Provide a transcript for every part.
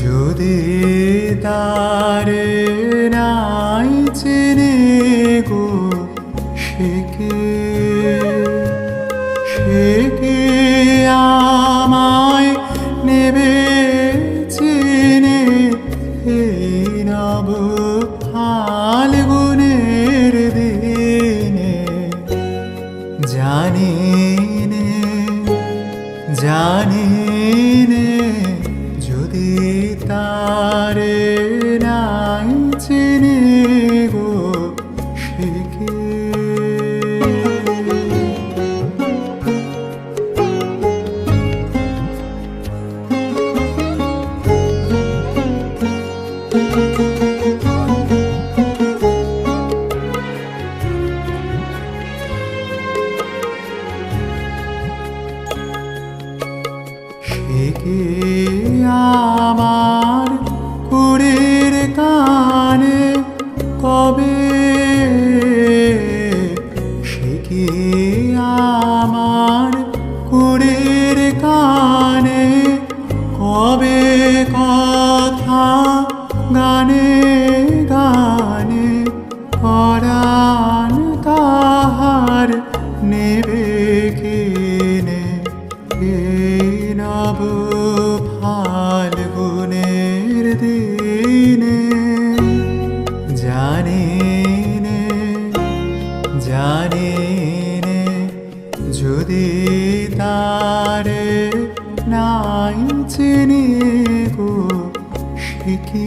যদি তার নাই চেনে গো সেকে সেকে আমায় নেবে চেনে? নব ফাল্গুনের দিনে জানি নে জানি কি আমার কুড়ের কানে কবে কথা গানে নাই চিনি গো কি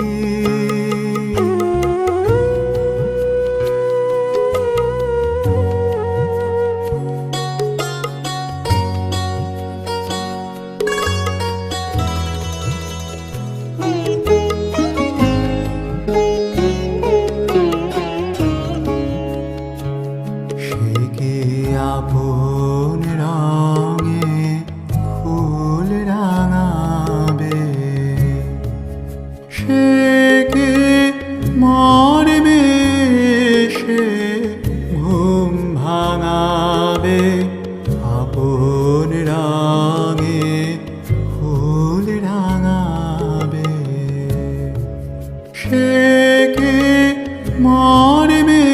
আপন রঙে সে কি মরবে সে ঘুম ভাঙাবে, আপন রঙে ফুল রাঙাবে। সে কে মরবে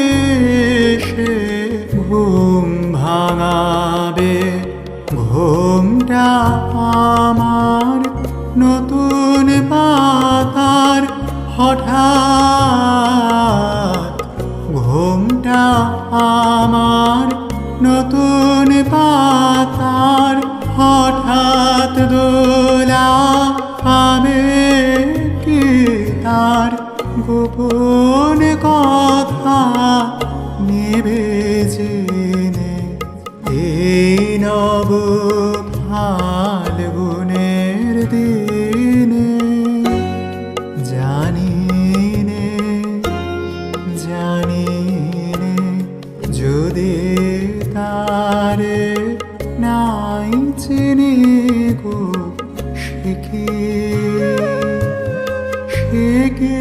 সে ঘুম ভাঙাবে, ঘুমটা ঘুমটা আমার নতুন পাতার হঠাৎ দোলা আমি কি তার গোপন কথা নেবে এই নব নাই চিনি গো সে কে? সে কে